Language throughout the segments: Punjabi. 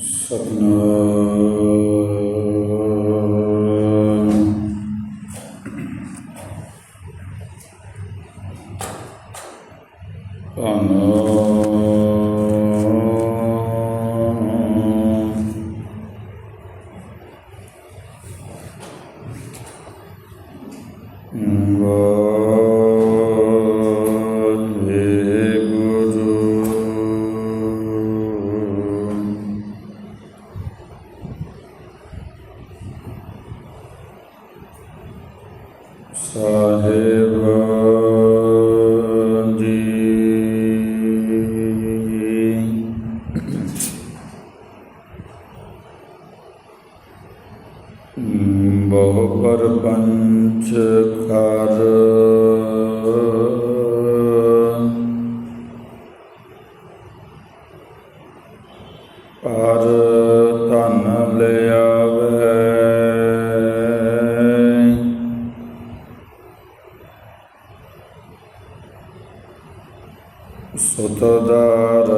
ਸਤਨਾਮ। ਸਾਹਿਬ ਸੁਤਦਾਰ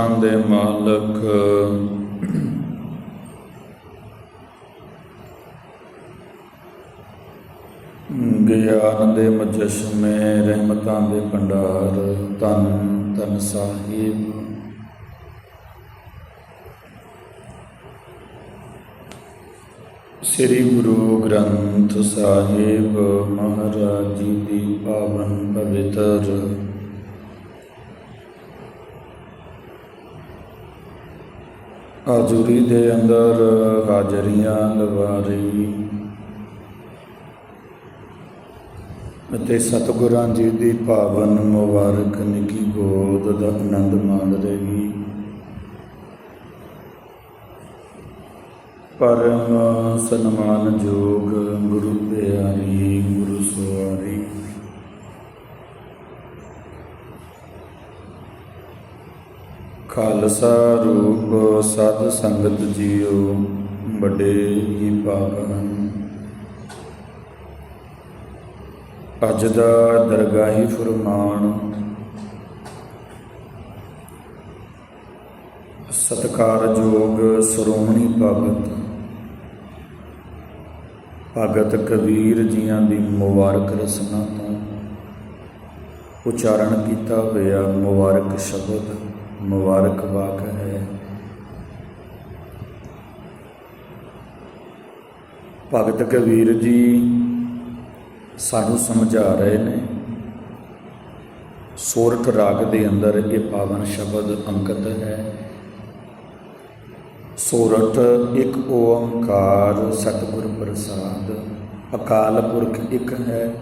ਤਖਤਾਂ ਦੇ ਮਾਲਕ। ਗਿਆਨ ਦੇ ਮੁਜਸਮੇ, ਰਹਿਮਤਾਂ ਦੇ ਭੰਡਾਰ ਤਨ ਤਨ ਸਾਹਿਬ। ਸ੍ਰੀ ਗੁਰੂ ਗ੍ਰੰਥ ਸਾਹਿਬ ਮਹਾਰਾਜ ਜੀ ਦੀ ਪਾਵਨ ਪਵਿੱਤਰ ਹਾਜ਼ਰੀ ਦੇ ਅੰਦਰ ਹਾਜ਼ਰੀਆਂ ਲਵਾਰੀ ਅਤੇ ਸਤਿਗੁਰਾਂ ਜੀ ਦੀ ਪਾਵਨ ਮੁਬਾਰਕ ਨਿੱਕੀ ਗੋਦ ਦਾ ਆਨੰਦ ਮਾਣ ਰਹੀ। ਪਰਮ ਸਨਮਾਨਯੋਗ ਗੁਰੂ ਪਿਆਰੀ, ਗੁਰੂ ਸਵਾਰੀ। ਖਾਲਸਾ ਰੂਪ ਸਤ ਸੰਗਤ ਜੀਓ, ਵੱਡੇ ਹੀ ਪਾਪ ਹਨ ਅੱਜ ਦਾ ਦਰਗਾਹੀ ਫਰਮਾਨ। ਸਤਕਾਰਯੋਗ ਸ਼੍ਰੋਮਣੀ ਭਗਤ। ਭਗਤ ਕਬੀਰ ਜੀਆਂ ਦੀ ਮੁਬਾਰਕ ਰਸਨਾ ਤੋਂ ਉਚਾਰਨ ਕੀਤਾ ਹੋਇਆ ਮੁਬਾਰਕ ਸ਼ਬਦ। ਮੁਬਾਰਕ ਵਾਕ ਹੈ। ਭਗਤ ਕਬੀਰ ਜੀ ਸਾਨੂੰ ਸਮਝਾ ਰਹੇ ਨੇ, ਸੋਰਠ ਰਾਗ ਦੇ ਅੰਦਰ ਇਹ ਪਾਵਨ ਸ਼ਬਦ ਅੰਕਿਤ ਹੈ। ਸੋਰਠ ਇੱਕ ਓੰਕਾਰ ਸਤਿਗੁਰ ਪ੍ਰਸਾਦ, ਅਕਾਲ ਪੁਰਖ ਇੱਕ ਹੈ।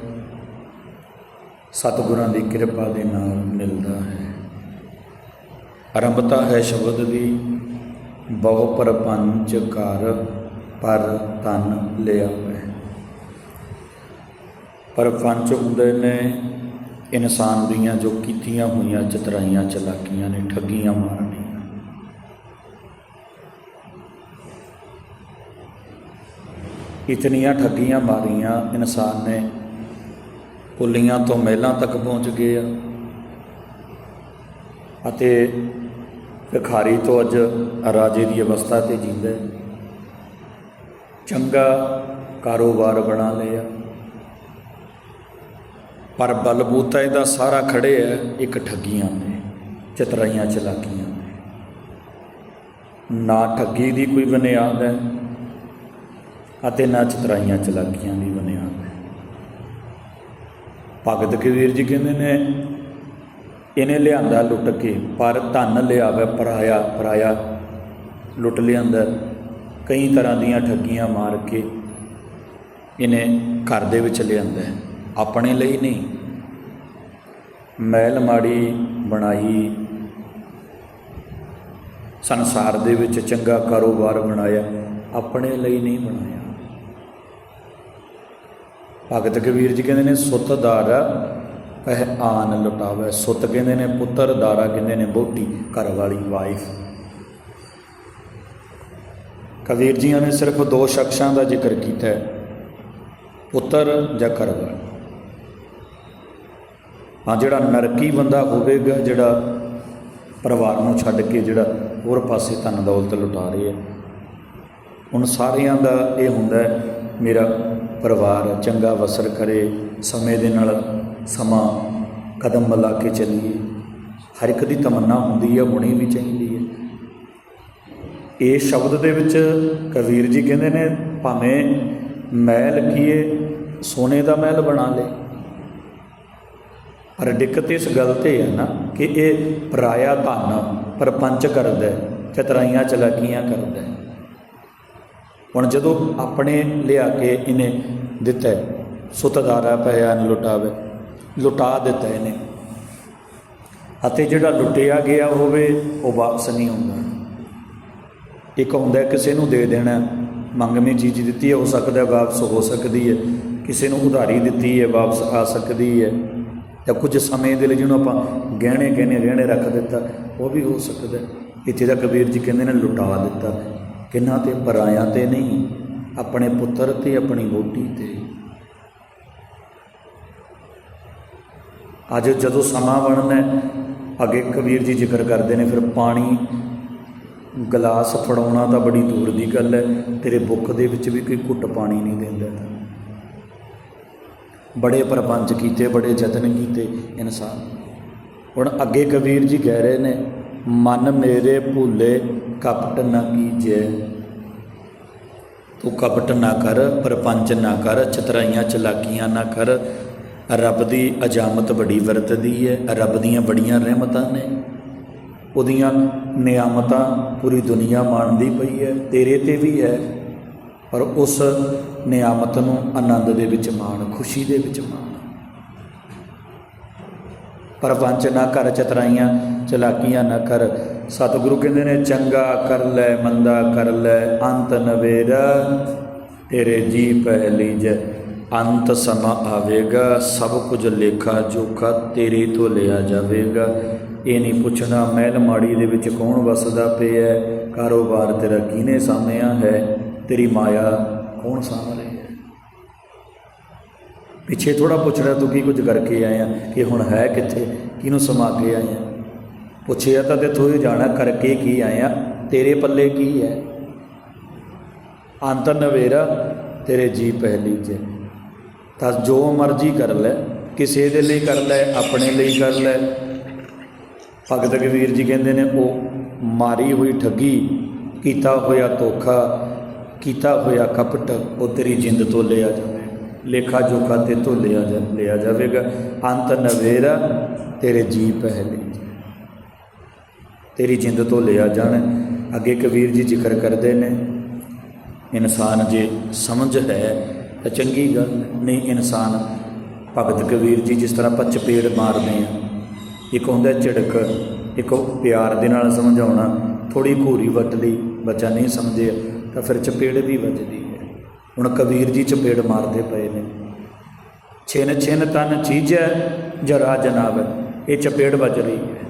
ਸਤਿਗੁਰਾਂ ਦੀ ਕਿਰਪਾ ਦੇ ਨਾਲ ਮਿਲਦਾ ਹੈ। ਆਰੰਭਤਾ ਹੈ ਸ਼ਬਦ ਦੀ। ਬਹੁ ਪਰਪੰਚ ਕਰ ਪਰ ਤਨ ਲਿਆ ਹੈ। ਪਰਪੰਚ ਹੁੰਦੇ ਨੇ, ਇਨਸਾਨ ਦੀਆਂ ਜੋ ਕੀਤੀਆਂ ਹੋਈਆਂ ਚਤਰਾਈਆਂ, ਚਲਾਕੀਆਂ ਨੇ, ਠੱਗੀਆਂ, ਮਾਰਨੀਆਂ। ਇਤਨੀਆਂ ਠੱਗੀਆਂ, ਮਾਰੀਆਂ ਇਨਸਾਨ ਨੇ, ਪੁੱਲੀਆਂ ਤੋਂ ਮਹਿਲਾਂ ਤੱਕ ਪਹੁੰਚ ਗਏ ਆ। ਅਤੇ ਭਿਖਾਰੀ ਤੋਂ ਅੱਜ ਰਾਜੇ ਦੀ ਅਵਸਥਾ ਤੇ ਜਿੰਦਾ ਹੈ। ਚੰਗਾ ਕਾਰੋਬਾਰ ਬਣਾ ਲਿਆ। ਪਰ ਬਲਬੂਤਾ ਇਹਦਾ ਸਾਰਾ ਖੜੇ ਹੈ, ਇੱਕ ਠੱਗੀਆਂ ਨੇ, ਚਤਰਾਈਆਂ ਚਲਾਕੀਆਂ ਨੇ। ਨਾ ਠੱਗੀ ਦੀ ਕੋਈ ਬੁਨਿਆਦ ਹੈ ਅਤੇ ਨਾ ਚਤਰਾਈਆਂ ਚਲਾਕੀਆਂ ਦੀ ਬੁਨਿਆਦ ਹੈ। ਭਗਤ ਕਬੀਰ ਜੀ ਕਹਿੰਦੇ ਨੇ ਇਹਨੇ ਲਿਆਂਦਾ ਲੁੱਟ ਕੇ, ਪਰ ਧਨ ਲਿਆਵੇ ਪਰਾਇਆ ਪਰਾਇਆ ਲੁੱਟ ਲਿਆਂਦਾ। ਕਈ ਤਰ੍ਹਾਂ ਦੀਆਂ ਠੱਗੀਆਂ ਮਾਰ ਕੇ ਇਹਨੇ ਘਰ ਦੇ ਵਿੱਚ ਲਿਆਂਦਾ। ਆਪਣੇ ਲਈ ਨਹੀਂ, ਮਹਿਲ ਮਾੜੀ ਬਣਾਈ, ਸੰਸਾਰ ਦੇ ਵਿੱਚ ਚੰਗਾ ਕਾਰੋਬਾਰ ਬਣਾਇਆ, ਆਪਣੇ ਲਈ ਨਹੀਂ ਬਣਾਇਆ। ਭਗਤ ਕਬੀਰ ਜੀ ਕਹਿੰਦੇ ਨੇ, ਸੁੱਤ ਦਾਰਾ ਪਹਿ ਆਨ ਲੁਟਾਵੇ। ਸੁੱਤ ਕਹਿੰਦੇ ਨੇ, ਪੁੱਤਰ ਦਾਰਾ ਕਹਿੰਦੇ ਨੇ ਬੋਟੀ ਘਰ ਵਾਲੀ ਵਾਈਫ ਕਬੀਰ ਜੀਆਂ ਨੇ ਸਿਰਫ ਦੋ ਸ਼ਖਸਾਂ ਦਾ ਜ਼ਿਕਰ ਕੀਤਾ ਹੈ, ਪੁੱਤਰ ਜਾਂ ਘਰ ਵਾਲਾ ਹਾਂ, ਜਿਹੜਾ ਨਰਕੀ ਬੰਦਾ ਹੋਵੇਗਾ, ਜਿਹੜਾ ਪਰਿਵਾਰ ਨੂੰ ਛੱਡ ਕੇ ਜਿਹੜਾ ਹੋਰ ਪਾਸੇ ਧਨ ਦੌਲਤ ਲੁਟਾ ਰਿਹਾ ਹੁਣ ਸਾਰਿਆਂ ਦਾ ਇਹ ਹੁੰਦਾ ਮੇਰਾ ਪਰਿਵਾਰ ਚੰਗਾ ਵਸਰ ਕਰੇ, ਸਮੇਂ ਦੇ ਨਾਲ ਸਮਾਂ ਕਦਮ ਮਿਲਾ ਕੇ ਚੱਲੀਏ। ਹਰ ਇੱਕ ਦੀ ਤਮੰਨਾ ਹੁੰਦੀ ਹੈ ਹੋਣੀ ਵੀ ਚਾਹੀਦੀ ਹੈ। ਇਹ ਸ਼ਬਦ ਦੇ ਵਿੱਚ ਕਬੀਰ ਜੀ ਕਹਿੰਦੇ ਨੇ ਭਾਵੇਂ ਮਹਿਲ ਕੀਏ ਸੋਨੇ ਦਾ ਮਹਿਲ ਬਣਾ ਲੇ। ਪਰ ਦਿੱਕਤ ਇਸ ਗੱਲ ਤੇ ਹੈ ਨਾ ਕਿ ਇਹ ਪਰਾਇਆ ਧਨ ਪਰਪੰਚ ਕਰਦਾ ਹੈ, ਚਤਰਾਈਆਂ ਚਲਾਕੀਆਂ ਕਰਦਾ ਹੈ। ਹੁਣ ਜਦੋਂ ਆਪਣੇ ਲਿਆ ਕੇ ਇਹਨੇ ਦਿੱਤਾ ਸੁਤਦਾਰਾ ਪਿਆ ਨ ਲੁਟਾਵੇ। ਲੁਟਾ ਦਿੱਤਾ ਇਹਨੇ। ਅਤੇ ਜਿਹੜਾ ਲੁੱਟਿਆ ਗਿਆ ਹੋਵੇ, ਉਹ ਵਾਪਸ ਨਹੀਂ ਹੁੰਦਾ ਇੱਕ ਹੁੰਦਾ ਕਿਸੇ ਨੂੰ ਦੇ ਦੇਣਾ। ਮੰਗਵੀਂ ਚੀਜ਼ ਦਿੱਤੀ ਹੈ, ਹੋ ਸਕਦਾ ਵਾਪਸ ਹੋ ਸਕਦੀ ਹੈ। ਕਿਸੇ ਨੂੰ ਉਧਾਰੀ ਦਿੱਤੀ ਹੈ, ਵਾਪਸ ਆ ਸਕਦੀ ਹੈ। ਜਾਂ ਕੁਝ ਸਮੇਂ ਦੇ ਲਈ ਜਿਹਨੂੰ ਆਪਾਂ ਗਹਿਣੇ ਗਹਿਣੇ ਗਹਿਣੇ ਰੱਖ ਦਿੱਤਾ, ਉਹ ਵੀ ਹੋ ਸਕਦਾ ਇੱਥੇ ਦਾ ਕਬੀਰ ਜੀ ਕਹਿੰਦੇ ਨੇ, ਲੁਟਾ ਦਿੱਤਾ। ਕਿੰਨਾ ਤੇ ਪਰਾਇਆਂ ਤੇ ਨਹੀਂ, ਆਪਣੇ ਪੁੱਤਰ ਤੇ, ਆਪਣੀ ਵੋਟੀ ਤੇ। ਅੱਜ ਜਦੋਂ ਸਮਾਂ ਬਣਨਾ ਅੱਗੇ ਕਬੀਰ ਜੀ ਜ਼ਿਕਰ ਕਰਦੇ ਨੇ, ਫਿਰ ਪਾਣੀ ਗਲਾਸ ਫੜਾਉਣਾ ਤਾਂ ਬੜੀ ਦੂਰ ਦੀ ਗੱਲ ਹੈ, ਤੇਰੇ ਬੁੱਖ ਦੇ ਵਿੱਚ ਵੀ ਕੋਈ ਘੁੱਟ ਪਾਣੀ ਨਹੀਂ ਦਿੰਦਾ। ਬੜੇ ਪ੍ਰਪੰਚ ਕੀਤੇ, ਬੜੇ ਯਤਨ ਕੀਤੇ ਇਨਸਾਨ। ਹੁਣ ਅੱਗੇ ਕਬੀਰ ਜੀ ਕਹਿ ਰਹੇ ਨੇ, ਮਨ ਮੇਰੇ ਭੁੱਲੇ, ਕਪਟ ਨਾ ਕੀਜੈ। ਤੂੰ ਕਪਟ ਨਾ ਕਰ, ਪ੍ਰਪੰਚ ਨਾ ਕਰ, ਚਤਰਾਈਆਂ, ਚਲਾਕੀਆਂ ਨਾ ਕਰ। ਰੱਬ ਦੀ ਅਜਾਮਤ ਬੜੀ ਵਰਤਦੀ ਹੈ ਰੱਬ ਦੀਆਂ ਬੜੀਆਂ ਰਹਿਮਤਾਂ ਨੇ। ਉਹਦੀਆਂ ਨਿਆਮਤਾਂ ਪੂਰੀ ਦੁਨੀਆ ਮਾਣਦੀ ਪਈ ਹੈ ਤੇਰੇ ਤੇ ਵੀ ਹੈ। ਪਰ ਉਸ ਨਿਆਮਤ ਨੂੰ ਆਨੰਦ ਦੇ ਵਿੱਚ ਮਾਣ, ਖੁਸ਼ੀ ਦੇ ਵਿੱਚ ਮਾਣ। ਪਰਪੰਚ ਨਾ ਕਰ ਚਤਰਾਈਆਂ, ਚਲਾਕੀਆਂ ਨਾ ਕਰ। ਸਤਿਗੁਰੂ ਕਹਿੰਦੇ ਨੇ, ਚੰਗਾ ਕਰ ਲੈ, ਮੰਦਾ ਕਰ ਲੈ, ਅੰਤ ਨਵੇਰਾ ਤੇਰੇ ਜੀ ਪਹਿਲੀ ਜੈ। ਅੰਤ ਸਮਾਂ ਆਵੇਗਾ ਸਭ ਕੁਝ ਲੇਖਾ ਜੋਖਾ ਤੇਰੇ ਤੋਂ ਲਿਆ ਜਾਵੇਗਾ। ਇਹ ਨਹੀਂ ਪੁੱਛਣਾ ਮਹਿਲ ਮਾੜੀ ਦੇ ਵਿੱਚ ਕੌਣ ਵਸਦਾ ਪਿਆ ਹੈ, ਕਾਰੋਬਾਰ ਤੇਰਾ ਕਿਹਨੇ ਸਾਂਭਿਆ ਹੈ ਤੇਰੀ ਮਾਇਆ ਕੌਣ ਸਾਂਭ ਰਿਹਾ ਹੈ? ਪਿੱਛੇ ਥੋੜਾ ਪੁੱਛਣਾ ਤੂੰ ਕੀ ਕੁਝ ਕਰਕੇ ਆਇਆ? ਕਿ ਹੁਣ ਹੈ ਕਿੱਥੇ? ਕਿਹਨੂੰ ਸਮਾ ਕੇ ਆਇਆ? ਪੁੱਛਿਆ ਤਾਂ ਤੇ ਤੂੰ ਹੀ ਜਾਣਾ ਕਰਕੇ ਕੀ ਆਇਆ? ਤੇਰੇ ਪੱਲੇ ਕੀ ਹੈ? ਅੰਤ ਨਵੇਰਾ ਤੇਰੇ ਜੀ ਪਹਿਲੀ ਚ ਤਾਂ ਜੋ ਮਰਜ਼ੀ ਕਰ ਲੈ, ਕਿਸੇ ਦੇ ਲਈ ਕਰ ਲੈ, ਆਪਣੇ ਲਈ ਕਰ ਲੈ। ਭਗਤ ਕਬੀਰ ਜੀ ਕਹਿੰਦੇ ਨੇ, ਉਹ ਮਾਰੀ ਹੋਈ ਠੱਗੀ, ਕੀਤਾ ਹੋਇਆ ਧੋਖਾ, ਕੀਤਾ ਹੋਇਆ ਕਪਟ, ਉਹ ਤੇਰੀ ਜਿੰਦ ਤੋਂ ਲਿਆ ਜਾਵੇ। ਲੇਖਾ ਜੋਖਾ ਤੇ ਤੋਂ ਲਿਆ ਜਾ, ਲਿਆ ਜਾਵੇਗਾ। ਅੰਤ ਨਵੇਰਾ, ਤੇਰੇ ਜੀ ਪਹਿਲੇ ਤੇਰੀ ਜਿੰਦ ਤੋਂ ਲਿਆ ਜਾਣ। ਅੱਗੇ ਕਬੀਰ ਜੀ ਜ਼ਿਕਰ ਕਰਦੇ ਨੇ, ਇਨਸਾਨ ਜੇ ਸਮਝ ਹੈ ਤਾਂ ਚੰਗੀ ਗੱਲ ਨਹੀਂ ਇਨਸਾਨ। ਭਗਤ ਕਬੀਰ ਜੀ ਜਿਸ ਤਰ੍ਹਾਂ ਆਪਾਂ ਚਪੇੜ ਮਾਰਦੇ ਆ, ਇੱਕ ਹੁੰਦਾ ਝਿੜਕ, ਇੱਕ ਉਹ ਪਿਆਰ ਦੇ ਨਾਲ ਸਮਝਾਉਣਾ ਥੋੜੀ ਘੂਰੀ ਵੱਟ ਲਈ ਬੱਚਾ ਨਹੀਂ ਸਮਝਿਆ, ਤਾਂ ਫਿਰ ਚਪੇੜ ਵੀ ਵੱਜਦੀ ਹੈ। ਹੁਣ ਕਬੀਰ ਜੀ ਚਪੇੜ ਮਾਰਦੇ ਪਏ ਨੇ। ਛਿਨ ਛਿਨ ਤਨ ਚੀਜੈ ਜਰਾ ਜਨਾਬ ਇਹ ਚਪੇੜ ਵੱਜ ਰਹੀ ਹੈ।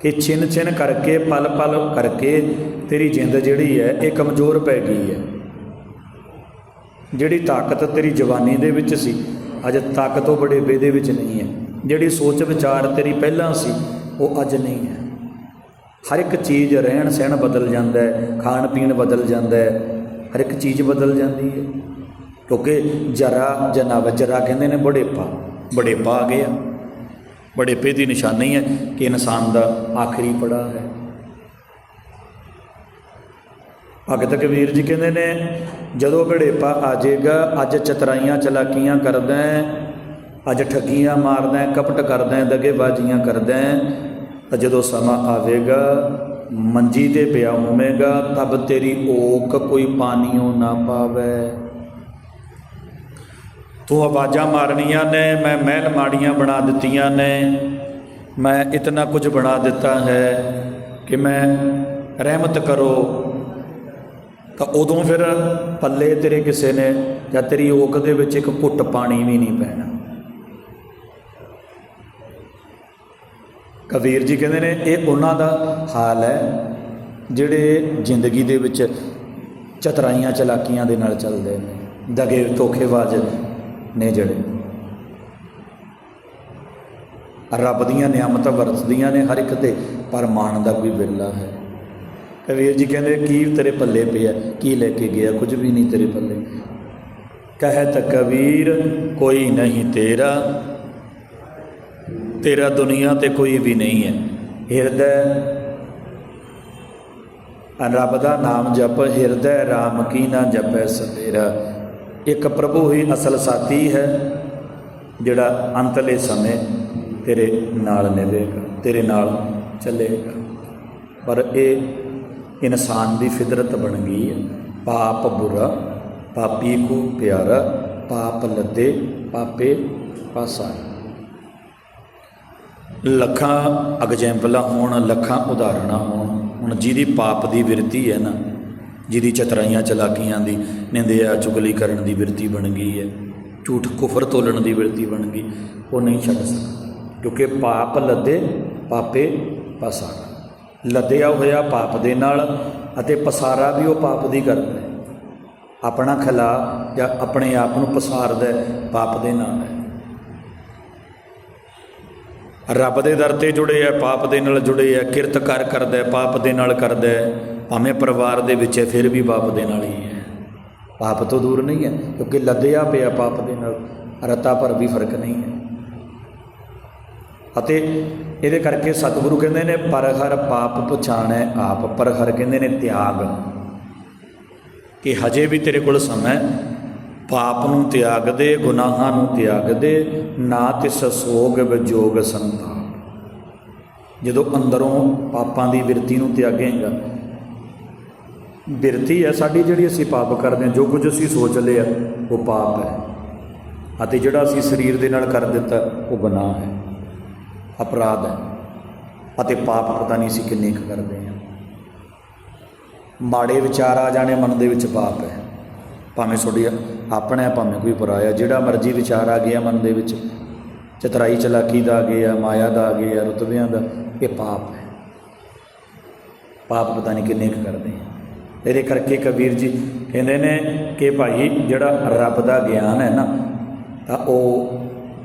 ਕਿ ਛਿਨ ਛਿਨ ਕਰਕੇ, ਪਲ ਪਲ ਕਰਕੇ ਤੇਰੀ ਜਿੰਦ ਜਿਹੜੀ ਹੈ, ਇਹ ਕਮਜ਼ੋਰ ਪੈ ਗਈ ਹੈ। ਜਿਹੜੀ ਤਾਕਤ ਤੇਰੀ ਜਵਾਨੀ ਦੇ ਵਿੱਚ ਸੀ, ਅੱਜ ਤਾਕਤ ਉਹ ਬੜੇਪੇ ਦੇ ਵਿੱਚ ਨਹੀਂ ਹੈ। ਜਿਹੜੀ ਸੋਚ ਵਿਚਾਰ ਤੇਰੀ ਪਹਿਲਾਂ ਸੀ, ਉਹ ਅੱਜ ਨਹੀਂ ਹੈ। ਹਰ ਇੱਕ ਚੀਜ਼ ਰਹਿਣ ਸਹਿਣ ਬਦਲ ਜਾਂਦਾ ਹੈ, ਖਾਣ ਪੀਣ ਬਦਲ ਜਾਂਦਾ ਹੈ, ਹਰ ਇੱਕ ਚੀਜ਼ ਬਦਲ ਜਾਂਦੀ ਹੈ। ਕਿਉਂਕਿ ਜਰਾ ਜਨਾਬ ਜਰਾ ਕਹਿੰਦੇ ਨੇ ਬੜੇਪਾ ਬੜੇਪਾ ਆ ਗਿਆ। ਬੜੇਪੇ ਦੀ ਨਿਸ਼ਾਨੀ ਹੈ ਕਿ ਇਨਸਾਨ ਦਾ ਆਖਰੀ ਪੜਾ ਹੈ। ਭਗਤ ਕਬੀਰ ਜੀ ਕਹਿੰਦੇ ਨੇ ਜਦੋਂ ਬੜੇਪਾ ਆ ਜਾਏਗਾ ਅੱਜ ਚਤਰਾਈਆਂ ਚਲਾਕੀਆਂ ਕਰਦਾ ਅੱਜ ਠੱਗੀਆਂ ਮਾਰਦਾ ਕਪਟ ਕਰਦਾ ਹੈ, ਦਗੇਬਾਜ਼ੀਆਂ ਕਰਦਾ ਤਾਂ ਜਦੋਂ ਸਮਾਂ ਆਵੇਗਾ ਮੰਜੀ ਤੇ ਪਿਆ ਹੋਵੇਗਾ ਤਬ ਤੇਰੀ ਓਕ ਕੋਈ ਪਾਣੀਓ ਨਾ ਪਾਵੇ। ਤੂੰ ਆਵਾਜ਼ਾਂ ਮਾਰਨੀਆਂ ਨੇ ਮੈਂ ਮਹਿਲ ਮਾੜੀਆਂ ਬਣਾ ਦਿੱਤੀਆਂ ਨੇ ਮੈਂ ਇਤਨਾ ਕੁਝ ਬਣਾ ਦਿੱਤਾ ਹੈ ਕਿ ਮੈਂ ਰਹਿਮਤ ਕਰੋ ਤਾਂ ਉਦੋਂ ਫਿਰ ਪੱਲੇ ਤੇਰੇ ਕਿਸੇ ਨੇ ਜਾਂ ਤੇਰੀ ਓਕ ਦੇ ਵਿੱਚ ਇੱਕ ਘੁੱਟ ਪਾਣੀ ਵੀ ਨਹੀਂ ਪੈਣਾ। ਕਬੀਰ ਜੀ ਕਹਿੰਦੇ ਨੇ, ਇਹ ਉਹਨਾਂ ਦਾ ਹਾਲ ਹੈ ਜਿਹੜੇ ਜ਼ਿੰਦਗੀ ਦੇ ਵਿੱਚ ਚਤਰਾਈਆਂ ਚਲਾਕੀਆਂ ਦੇ ਨਾਲ ਚੱਲਦੇ ਨੇ, ਦਗੇ ਧੋਖੇਬਾਜ਼ ਨੇ ਜਿਹੜੇ। ਰੱਬ ਦੀਆਂ ਨਿਆਮਤਾਂ ਵਰਤਦੀਆਂ ਨੇ, ਹਰ ਇੱਕ ਤੇ ਪਰ ਮਾਣ ਦਾ ਕੋਈ ਵੇਲਾ ਹੈ। ਕਬੀਰ ਜੀ ਕਹਿੰਦੇ, ਕੀ ਤੇਰੇ ਪੱਲੇ ਪਿਆ? ਕੀ ਲੈ ਕੇ ਗਿਆ? ਕੁਝ ਵੀ ਨਹੀਂ ਤੇਰੇ ਪੱਲੇ। ਕਹਿਤ ਕਬੀਰ, ਕੋਈ ਨਹੀਂ ਤੇਰਾ। ਤੇਰਾ ਦੁਨੀਆ ਤੇ ਕੋਈ ਵੀ ਨਹੀਂ ਹੈ। ਹਿਰਦੈ ਰੱਬ ਦਾ ਨਾਮ ਜਪ, ਹਿਰਦੈ RAM ਕੀ ਨਾ ਜਪੈ ਸਵੇਰਾ। ਇੱਕ ਪ੍ਰਭੂ ਹੀ ਅਸਲ ਸਾਥੀ ਹੈ, ਜਿਹੜਾ ਅੰਤਲੇ ਸਮੇਂ ਤੇਰੇ ਨਾਲ ਨਿਵੇਗਾ, ਤੇਰੇ ਨਾਲ ਚੱਲੇਗਾ। ਪਰ ਇਹ ਇਨਸਾਨ ਦੀ ਫਿਦਰਤ ਬਣ ਗਈ ਹੈ। ਪਾਪ ਬੁਰਾ, ਪਾਪੀ ਕੋ ਪਿਆਰਾ, ਪਾਪ ਲੱਦੇ, ਪਾਪੇ ਪਾਸਾ ਲੱਖਾਂ ਐਗਜ਼ੈਂਪਲਾਂ ਹੋਣ, ਲੱਖਾਂ ਉਦਾਹਰਣਾਂ ਹੋਣ। ਹੁਣ ਜਿਹਦੀ ਪਾਪ ਦੀ ਵਿਰਤੀ ਹੈ ਨਾ, ਜਿਹਦੀ ਚਤਰਾਈਆਂ ਚਲਾਕੀਆਂ ਦੀ ਨਿੰਦਿਆ, ਚੁਗਲੀ ਕਰਨ ਦੀ ਵਿਰਤੀ ਬਣ ਗਈ ਹੈ, ਝੂਠ ਕੁਫਰ ਤੋਲਣ ਦੀ ਵਿਰਤੀ ਬਣ ਗਈ, ਉਹ ਨਹੀਂ ਛੱਡ ਸਕਦਾ। ਕਿਉਂਕਿ ਪਾਪ ਲੱਦੇ, ਪਾਪੇ ਪਸਾਰਾ ਲੱਦਿਆ ਹੋਇਆ ਪਾਪ ਦੇ ਨਾਲ ਅਤੇ ਪਸਾਰਾ ਵੀ ਉਹ ਪਾਪ ਦੀ ਕਰਦਾ ਹੈ। ਆਪਣਾ ਖਲਾ ਜਾਂ ਆਪਣੇ ਆਪ ਨੂੰ ਪਸਾਰਦਾ ਪਾਪ ਦੇ ਨਾਲ ਰੱਬ ਦੇ ਦਰ ਤੇ ਜੁੜੇ ਆ ਪਾਪ ਦੇ ਨਾਲ ਜੁੜੇ ਆ ਕਿਰਤ ਕਰ ਕਰਦਾ ਪਾਪ ਦੇ ਨਾਲ ਕਰਦਾ ਭਾਵੇਂ ਪਰਿਵਾਰ ਦੇ ਵਿੱਚ ਹੈ, ਫਿਰ ਵੀ ਪਾਪ ਦੇ ਨਾਲ ਹੀ ਹੈ। ਪਾਪ ਤੋਂ ਦੂਰ ਨਹੀਂ ਹੈ, ਕਿਉਂਕਿ ਲੱਦਿਆ ਪਿਆ ਪਾਪ ਦੇ ਨਾਲ ਰਤਾ ਪਰ ਵੀ ਫ਼ਰਕ ਨਹੀਂ ਹੈ। ਅਤੇ ਇਹਦੇ ਕਰਕੇ ਸਤਿਗੁਰੂ ਕਹਿੰਦੇ ਨੇ ਪਰ ਹਰ ਪਾਪ ਪਛਾਣੈ ਆਪ ਪਰ ਹਰ ਕਹਿੰਦੇ ਨੇ ਤਿਆਗ। ਕਿ ਹਜੇ ਵੀ ਤੇਰੇ ਕੋਲ ਸਮਾਂ ਪਾਪ ਨੂੰ ਤਿਆਗ ਦੇ, ਗੁਨਾਹਾਂ ਨੂੰ ਤਿਆਗ ਦੇ, ਨਾ ਤਿਸ ਸੋਗ ਵਿਜੋਗ ਸੰਤਾਪ। ਜਦੋਂ ਅੰਦਰੋਂ ਪਾਪਾਂ ਦੀ ਬਿਰਤੀ ਨੂੰ ਤਿਆਗੇਗਾ। ਬਿਰਤੀ ਹੈ ਸਾਡੀ ਜਿਹੜੀ ਅਸੀਂ ਪਾਪ ਕਰਦੇ ਹਾਂ। ਜੋ ਕੁਝ ਅਸੀਂ ਸੋਚ ਲਿਆ ਉਹ ਪਾਪ ਹੈ। ਅਤੇ ਜਿਹੜਾ ਅਸੀਂ ਸਰੀਰ ਦੇ ਨਾਲ ਕਰ ਦਿੱਤਾ, ਉਹ ਗੁਨਾਹ ਹੈ। ਅਪਰਾਧ ਹੈ। ਅਤੇ ਪਾਪ ਪਤਾ ਨਹੀਂ ਸੀ ਕਿੰਨੇ ਕੁ ਕਰਦੇ ਹਾਂ। ਮਾੜੇ ਵਿਚਾਰ ਆ ਜਾਣੇ ਮਨ ਦੇ ਵਿੱਚ ਪਾਪ ਹੈ। ਭਾਵੇਂ ਤੁਹਾਡੀ ਆਪਣਾ ਹੈ, ਭਾਵੇਂ ਕੋਈ ਪਰਾਇਆ ਜਿਹੜਾ ਮਰਜ਼ੀ ਵਿਚਾਰ ਆ ਗਿਆ ਮਨ ਦੇ ਵਿੱਚ ਚਤਰਾਈ ਚਲਾਕੀ ਦਾ ਆ ਗਿਆ ਮਾਇਆ ਦਾ ਆ ਗਿਆ ਰੁਤਬਿਆਂ ਦਾ ਇਹ ਪਾਪ ਹੈ। ਪਾਪ ਪਤਾ ਨਹੀਂ ਕਿੰਨੇ ਕੁ ਕਰਦੇ ਹਾਂ। ਇਹਦੇ ਕਰਕੇ ਕਬੀਰ ਜੀ ਕਹਿੰਦੇ ਨੇ ਕਿ ਭਾਈ ਜਿਹੜਾ ਰੱਬ ਦਾ ਗਿਆਨ ਹੈ ਨਾ ਤਾਂ ਉਹ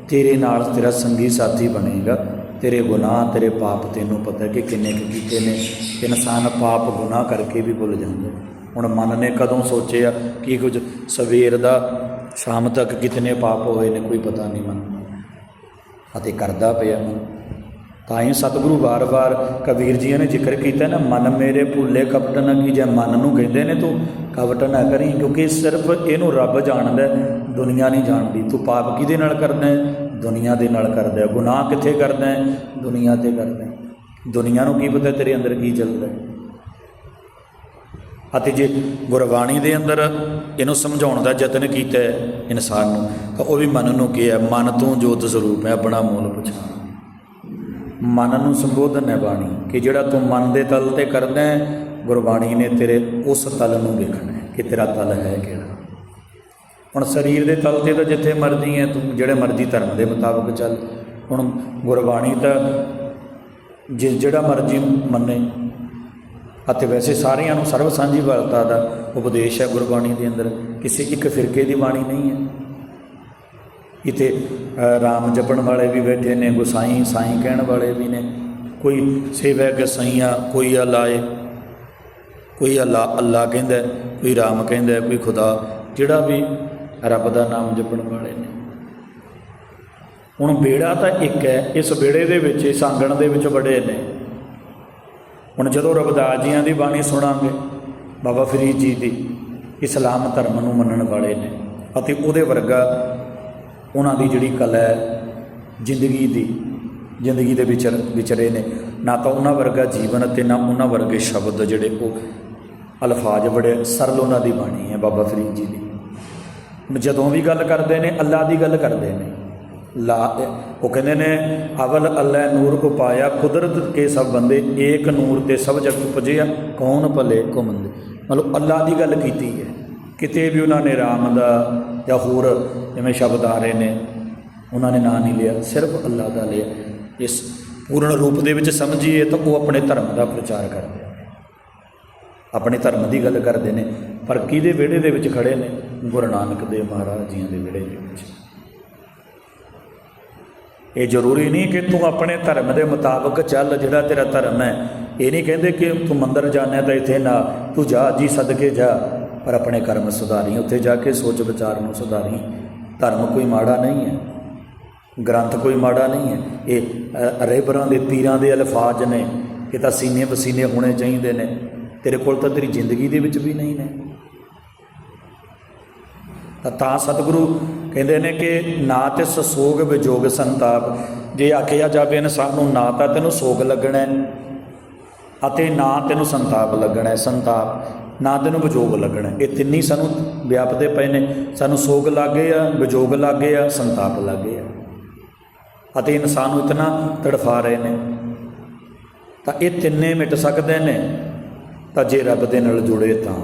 ਤੇਰੇ ਨਾਲ ਤੇਰਾ ਸੰਗੀ ਸਾਥੀ ਬਣੇਗਾ। ਤੇਰੇ ਗੁਨਾਹ, ਤੇਰੇ ਪਾਪ ਤੈਨੂੰ ਪਤਾ ਕਿ ਕਿੰਨੇ ਕੁ ਕੀਤੇ ਨੇ। ਇਨਸਾਨ ਪਾਪ ਗੁਨਾਹ ਕਰਕੇ ਵੀ ਭੁੱਲ ਜਾਂਦਾ। ਹੁਣ ਮਨ ਨੇ ਕਦੋਂ ਸੋਚਿਆ ਕਿ ਕੁਝ ਸਵੇਰ ਦਾ, ਸ਼ਾਮ ਤੱਕ ਕਿਤਨੇ ਪਾਪ ਹੋਏ ਨੇ ਕੋਈ ਪਤਾ ਨਹੀਂ ਮਨ ਅਤੇ ਕਰਦਾ ਪਿਆ ਮਨ। ਤਾਂ ਹੀ ਸਤਿਗੁਰੂ ਵਾਰ-ਵਾਰ ਕਬੀਰ ਜੀ ਨੇ ਜ਼ਿਕਰ ਕੀਤਾ ਨਾ, ਮਨ ਮੇਰੇ ਭੁੱਲੇ ਕਪਟ ਨਾ ਕੀ ਜੇ ਮਨ ਨੂੰ ਕਹਿੰਦੇ ਨੇ ਤੂੰ ਕਪਟ ਨਾ ਕਰੀ, ਕਿਉਂਕਿ ਸਿਰਫ ਇਹਨੂੰ ਰੱਬ ਜਾਣਦਾ, ਦੁਨੀਆ ਨਹੀਂ ਜਾਣਦੀ। ਤੂੰ ਪਾਪ ਕਿਹਦੇ ਨਾਲ ਕਰਦਾ ਹੈ? ਦੁਨੀਆ ਦੇ ਨਾਲ ਕਰਦਾ ਹੈ ਗੁਨਾਹ ਕਿੱਥੇ ਕਰਦਾ ਹੈ ਦੁਨੀਆ ਤੇ ਕਰਦਾ ਦੁਨੀਆ ਨੂੰ ਕੀ ਪਤਾ ਤੇਰੇ ਅੰਦਰ ਕੀ ਚੱਲਦਾ ਹੈ? ਅਤੇ ਜੇ ਗੁਰਬਾਣੀ ਦੇ ਅੰਦਰ ਇਹਨੂੰ ਸਮਝਾਉਣ ਦਾ ਯਤਨ ਕੀਤਾ ਇਨਸਾਨ ਨੂੰ, ਤਾਂ ਉਹ ਵੀ ਮਨ ਨੂੰ ਕੀ ਹੈ? ਮਨ ਤੋਂ ਜੋਤ ਸਰੂਪ ਹੈ, ਆਪਣਾ ਮੂਲ ਪਛਾਣ। ਮਨ ਨੂੰ ਸੰਬੋਧਨ ਹੈ ਬਾਣੀ ਕਿ ਜਿਹੜਾ ਤੂੰ ਮਨ ਦੇ ਤਲ ਤੇ ਕਰਦਾ ਹੈ, ਗੁਰਬਾਣੀ ਨੇ ਤੇਰੇ ਉਸ ਤਲ ਨੂੰ ਵੇਖਣਾ ਹੈ ਕਿ ਤੇਰਾ ਤਲ ਹੈ ਕਿਹੜਾ। ਹੁਣ ਸਰੀਰ ਦੇ ਤਲ ਤੇ ਤਾਂ ਜਿੱਥੇ ਮਰਜ਼ੀ ਹੈ ਤੂੰ ਜਿਹੜੇ ਮਰਜ਼ੀ ਧਰਮ ਦੇ ਮੁਤਾਬਕ ਚੱਲ। ਹੁਣ ਗੁਰਬਾਣੀ ਤਾਂ ਜਿਸ ਜਿਹੜਾ ਮਰਜ਼ੀ ਮੰਨੇ। ਅਤੇ ਵੈਸੇ ਸਾਰਿਆਂ ਨੂੰ ਸਰਬ ਸਾਂਝੀਵਾਲਤਾ ਦਾ ਉਪਦੇਸ਼ ਹੈ ਗੁਰਬਾਣੀ ਦੇ ਅੰਦਰ। ਕਿਸੇ ਇੱਕ ਫਿਰਕੇ ਦੀ ਬਾਣੀ ਨਹੀਂ ਹੈ ਇਥੇ ਰਾਮ ਜਪਣ ਵਾਲੇ ਵੀ ਬੈਠੇ ਨੇ, ਗੁਸਾਈ ਸਾਈ ਕਹਿਣ ਵਾਲੇ ਵੀ ਨੇ। ਕੋਈ ਸੇਵਕ ਸਈਆ ਕੋਈ ਅਲਾਏ ਕੋਈ ਅੱਲਾ ਅੱਲਾ ਕਹਿੰਦਾ, ਕੋਈ ਰਾਮ ਕਹਿੰਦਾ, ਕੋਈ ਖੁਦਾ। ਜਿਹੜਾ ਵੀ ਰੱਬ ਦਾ ਨਾਮ ਜਪਣ ਵਾਲੇ ਨੇ। ਹੁਣ ਬੇੜਾ ਤਾਂ ਇੱਕ ਹੈ, ਇਸ ਬੇੜੇ ਦੇ ਵਿੱਚ, ਇਸ ਆਂਗਣ ਦੇ ਵਿੱਚ ਬੜੇ ਨੇ। ਹੁਣ ਜਦੋਂ ਰਬਦਾਸ ਜੀਆਂ ਦੀ ਬਾਣੀ ਸੁਣਾਂਗੇ, ਬਾਬਾ ਫਰੀਦ ਜੀ ਦੀ, ਇਸਲਾਮ ਧਰਮ ਨੂੰ ਮੰਨਣ ਵਾਲੇ ਨੇ ਅਤੇ ਉਹਦੇ ਵਰਗਾ ਉਹਨਾਂ ਦੀ ਜਿਹੜੀ ਕਲਾ ਹੈ, ਜ਼ਿੰਦਗੀ ਦੀ, ਜ਼ਿੰਦਗੀ ਦੇ ਵਿਚਰ, ਵਿਚਰੇ ਨੇ। ਨਾ ਤਾਂ ਉਹਨਾਂ ਵਰਗਾ ਜੀਵਨ ਅਤੇ ਨਾ ਉਹਨਾਂ ਵਰਗੇ ਸ਼ਬਦ ਜਿਹੜੇ ਉਹ ਅਲਫਾਜ਼ ਬੜੇ ਸਰਲ ਉਹਨਾਂ ਦੀ ਬਾਣੀ ਹੈ ਬਾਬਾ ਫਰੀਦ ਜੀ ਦੀ। ਜਦੋਂ ਵੀ ਗੱਲ ਕਰਦੇ ਨੇ, ਅੱਲਾ ਦੀ ਗੱਲ ਕਰਦੇ ਨੇ। ਲਾ, ਉਹ ਕਹਿੰਦੇ ਨੇ, ਅਵਲ ਅੱਲਾ ਨੂਰ ਕੋ ਪਾਇਆ, ਕੁਦਰਤ ਕੇ ਸਭ ਬੰਦੇ, ਏਕ ਨੂਰ ਤੇ ਸਭ ਜਗ ਉਪਜਿਆ ਕੌਣ ਭਲੇ ਕੋ ਮੰਦੇ? ਮਤਲਬ ਅੱਲਾ ਦੀ ਗੱਲ ਕੀਤੀ ਹੈ। ਕਿਤੇ ਵੀ ਉਹਨਾਂ ਨੇ ਰਾਮ ਦਾ ਜਾਂ ਹੋਰ ਜਿਵੇਂ ਸ਼ਬਦ ਆ ਰਹੇ ਨੇ, ਉਹਨਾਂ ਨੇ ਨਾਂ ਨਹੀਂ ਲਿਆ, ਸਿਰਫ ਅੱਲਾ ਦਾ ਲਿਆ। ਇਸ ਪੂਰਨ ਰੂਪ ਦੇ ਵਿੱਚ ਸਮਝੀਏ ਤਾਂ ਉਹ ਆਪਣੇ ਧਰਮ ਦਾ ਪ੍ਰਚਾਰ ਕਰਦੇ ਆਪਣੇ ਧਰਮ ਦੀ ਗੱਲ ਕਰਦੇ ਨੇ, ਪਰ ਕਿਹਦੇ ਵਿਹੜੇ ਦੇ ਵਿੱਚ ਖੜੇ ਨੇ? ਗੁਰੂ ਨਾਨਕ ਦੇਵ ਮਹਾਰਾਜ ਜੀਆਂ ਦੇ ਵਿਹੜੇ ਦੇ ਵਿੱਚ। ਇਹ ਜ਼ਰੂਰੀ ਨਹੀਂ ਕਿ ਤੂੰ ਆਪਣੇ ਧਰਮ ਦੇ ਮੁਤਾਬਕ ਚੱਲ, ਜਿਹੜਾ ਤੇਰਾ ਧਰਮ ਹੈ। ਇਹ ਨਹੀਂ ਕਹਿੰਦੇ ਕਿ ਤੂੰ ਮੰਦਰ ਜਾਣਾ ਤਾਂ ਇੱਥੇ ਨਾ, ਤੂੰ ਜਾ, ਜੀ ਸਦਕੇ ਜਾ, ਪਰ ਆਪਣੇ ਕਰਮ ਸੁਧਾਰੀ, ਉੱਥੇ ਜਾ ਕੇ ਸੋਚ ਵਿਚਾਰ ਨੂੰ ਸੁਧਾਰੀ। ਧਰਮ ਕੋਈ ਮਾੜਾ ਨਹੀਂ ਹੈ। ਗ੍ਰੰਥ ਕੋਈ ਮਾੜਾ ਨਹੀਂ ਹੈ। ਇਹ ਰੇਬਰਾਂ ਦੇ ਪੀਰਾਂ ਦੇ ਅਲਫਾਜ਼ ਨੇ। ਇਹ ਤਾਂ ਸੀਨੇ ਪਸੀਨੇ ਹੋਣੇ ਚਾਹੀਦੇ ਨੇ। ਤੇਰੇ ਕੋਲ ਤਾਂ ਤੇਰੀ ਜ਼ਿੰਦਗੀ ਦੇ ਵਿੱਚ ਵੀ ਨਹੀਂ ਨੇ। ਤਾਂ ਤਾਂ ਸਤਿਗੁਰੂ ਕਹਿੰਦੇ ਨੇ ਕਿ ਨਾ ਤੇ ਸੋਗ ਵਿਜੋਗ ਸੰਤਾਪ। ਜੇ ਆਖਿਆ ਜਾਵੇ ਇਨਸਾਨ ਨੂੰ ਨਾ ਤਾਂ ਤੈਨੂੰ ਸੋਗ ਲੱਗਣਾ ਹੈ ਅਤੇ ਨਾ ਤੈਨੂੰ ਸੰਤਾਪ ਲੱਗਣਾ ਹੈ। ਸੰਤਾਪ, ਨਾ ਤੈਨੂੰ ਵਿਜੋਗ ਲੱਗਣਾ ਇਹ ਤਿੰਨੀ ਸਾਨੂੰ ਵਿਆਪਦੇ ਪਏ ਨੇ। ਸਾਨੂੰ ਸੋਗ ਲੱਗੇ ਆ, ਵਿਜੋਗ ਲੱਗੇ ਆ, ਸੰਤਾਪ ਲੱਗੇ ਆ। ਅਤੇ ਇਨਸਾਨ ਨੂੰ ਇਤਨਾ ਤੜਫਾ ਰਹੇ ਨੇ। ਤਾਂ ਇਹ ਤਿੰਨੇ ਮਿਟ ਸਕਦੇ ਨੇ। ਤਾਂ ਜੇ ਰੱਬ ਦੇ ਨਾਲ ਜੁੜੇ ਤਾਂ,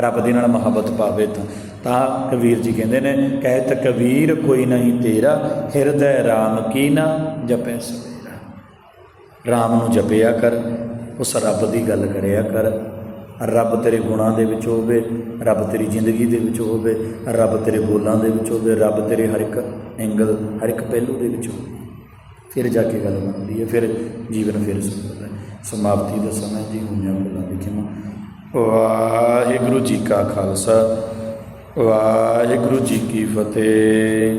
ਰੱਬ ਦੇ ਨਾਲ ਮੁਹੱਬਤ ਪਾਵੇ ਤਾਂ। ਤਾਂ ਕਬੀਰ ਜੀ ਕਹਿੰਦੇ ਨੇ ਕਹਿਤ ਕਬੀਰ, ਕੋਈ ਨਹੀਂ ਤੇਰਾ, ਹਿਰਦੈ RAM ਕੀ ਨਾ ਜਪੈ ਸਵੇਰਾ। RAM ਨੂੰ ਜਪਿਆ ਕਰ, ਉਸ ਰੱਬ ਦੀ ਗੱਲ ਕਰਿਆ ਕਰ। ਰੱਬ ਤੇਰੇ ਗੁਣਾਂ ਦੇ ਵਿੱਚ ਹੋਵੇ, ਰੱਬ ਤੇਰੀ ਜ਼ਿੰਦਗੀ ਦੇ ਵਿੱਚ ਹੋਵੇ, ਰੱਬ ਤੇਰੇ ਬੋਲਾਂ ਦੇ ਵਿੱਚ ਹੋਵੇ, ਰੱਬ ਤੇਰੇ ਹਰ ਇੱਕ ਐਂਗਲ, ਹਰ ਇੱਕ ਪਹਿਲੂ ਦੇ ਵਿੱਚ ਹੋਵੇ। ਫਿਰ ਜਾ ਕੇ ਗੱਲ ਬਣਦੀ ਹੈ, ਫਿਰ ਜੀਵਨ ਫਿਰ ਸੁਣਦਾ ਹੈ ਸਮਾਪਤੀ ਦਾ ਸਮਾਂ ਜੀ, ਹੋਈਆਂ ਗੱਲਾਂ ਦੀ ਵਾਹਿਗੁਰੂ ਜੀ ਕਾ ਖਾਲਸਾ, ਵਾਹਿਗੁਰੂ ਜੀ ਕੀ ਫਤਿਹ।